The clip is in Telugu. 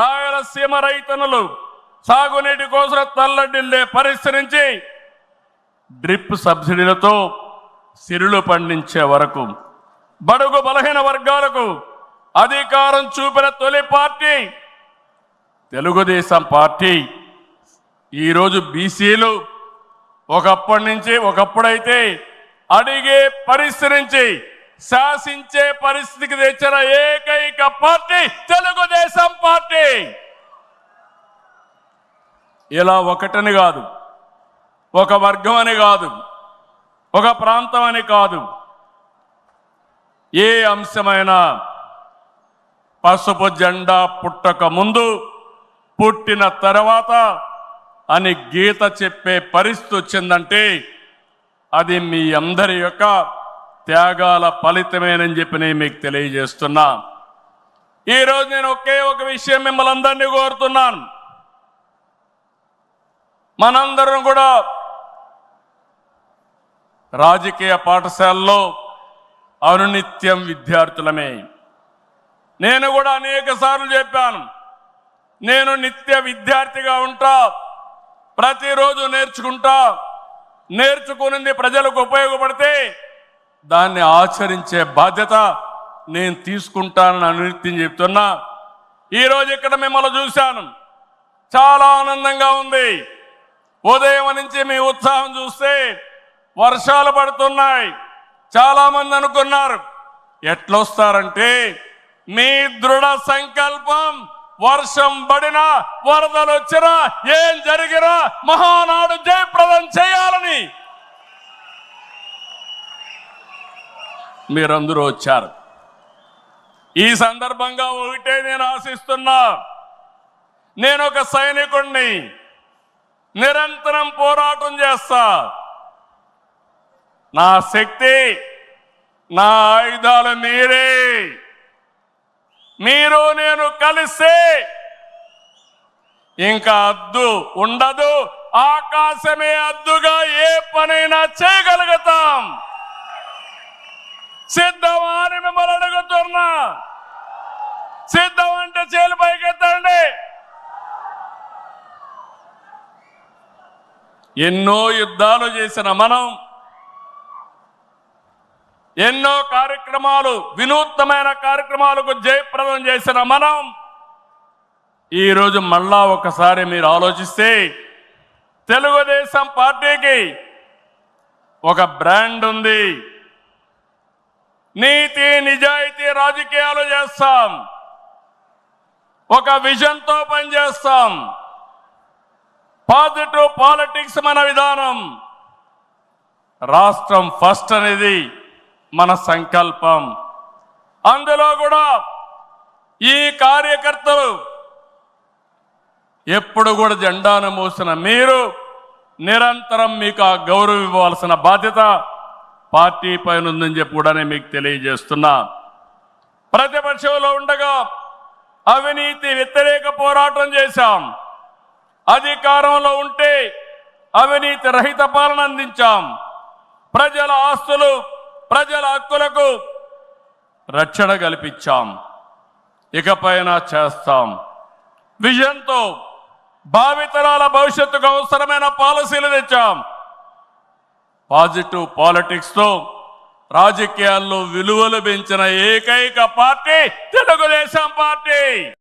రాయలసీమ రైతనులు సాగునీటి కోసం తల్లడిల్లే పరిస్థితి నుంచి డ్రిప్ సబ్సిడీలతో సిరులు పండించే వరకు బడుగు బలహీన వర్గాలకు అధికారం చూపిన తొలి పార్టీ తెలుగుదేశం పార్టీ. ఈరోజు బీసీలు ఒకప్పటి నుంచి ఒకప్పుడైతే అడిగే పరిస్థితి నుంచి శాసించే పరిస్థితికి తెచ్చిన ఏకైక పార్టీ తెలుగుదేశం పార్టీ. ఇలా ఒకటని కాదు. ఒక వర్గం అని కాదు. ఒక ప్రాంతం అని కాదు. ఏ అంశమైనా పసుపు జెండా పుట్టక ముందు పుట్టిన తర్వాత అని గీత చెప్పే పరిస్థితి వచ్చిందంటే అది మీ అందరి యొక్క త్యాగాల ఫలితమేనని చెప్పి నేను మీకు తెలియజేస్తున్నా. ఈరోజు నేను ఒకే ఒక విషయం మిమ్మల్ని అందరినీ కోరుతున్నాను. మనందరం కూడా రాజకీయ పాఠశాలలో అనునిత్యం విద్యార్థులమే. నేను కూడా అనేక సార్లు చెప్పాను నేను నిత్య విద్యార్థిగా ఉంటా ప్రతిరోజు నేర్చుకుంటా నేర్చుకునింది ప్రజలకు ఉపయోగపడితే దాన్ని ఆచరించే బాధ్యత నేను తీసుకుంటానని అనునిత్యం చెప్తున్నా. ఈరోజు ఇక్కడ మిమ్మల్ని చూశాను చాలా ఆనందంగా ఉంది. ఉదయం నుంచి మీ ఉత్సాహం చూస్తే వర్షాలు పడుతున్నాయి. చాలామంది అనుకున్నారు ఎట్లొస్తారంటే మీ దృఢ సంకల్పం వర్షం పడినా వరదలు వచ్చినా ఏం జరిగినా మహానాడు జయప్రదం చేయాలని. మీరందరూ వచ్చారు. ఈ సందర్భంగా ఒకటే నేను ఆశిస్తున్నా నేను ఒక సైనికుణ్ణి. నిరంతరం పోరాటం చేస్తా. నా శక్తి నా ఆయుధాలు మీరే. మీరు నేను కలిస్తే ఇంకా అద్దు ఉండదు ఆకాశమే అద్దుగా ఏ పనైనా చేయగలుగుతాం. సిద్ధమా అని మిమ్మల్ని అడుగుతున్నా. సిద్ధం అంటే చేలు పైకెత్తండి. ఎన్నో యుద్ధాలు చేసిన మనం ఎన్నో కార్యక్రమాలు వినూత్నమైన కార్యక్రమాలకు జయప్రదం చేసిన మనం ఈరోజు మళ్ళా ఒకసారి మీరు ఆలోచిస్తే తెలుగుదేశం పార్టీకి ఒక బ్రాండ్ ఉంది. నీతి నిజాయితీ రాజకీయాలు చేస్తాం. ఒక విజన్తో పనిచేస్తాం. పాజిటివ్ పాలిటిక్స్ మన విధానం. రాష్ట్రం ఫస్ట్ అనేది మన సంకల్పం. అందులో కూడా ఈ కార్యకర్తలు ఎప్పుడు కూడా జెండాను మోసిన మీరు నిరంతరం మీకు ఆ గౌరవం ఇవ్వాల్సిన బాధ్యత పార్టీ పైన ఉందని చెప్పి కూడా నేను మీకు తెలియజేస్తున్నా. ప్రతిపక్షంలో ఉండగా అవినీతి వ్యతిరేక పోరాటం చేశాం. అధికారంలో ఉంటే అవినీతి రహిత పాలన అందించాం. ప్రజల ఆస్తులు ప్రజల హక్కులకు రక్షణ కల్పించాం. ఇకపైన చేస్తాం. విజన్తో భావితరాల భవిష్యత్తుకు అవసరమైన పాలసీలు తెచ్చాం. పాజిటివ్ పాలిటిక్స్తో రాజకీయాల్లో విలువలు పెంచిన ఏకైక పార్టీ తెలుగుదేశం పార్టీ.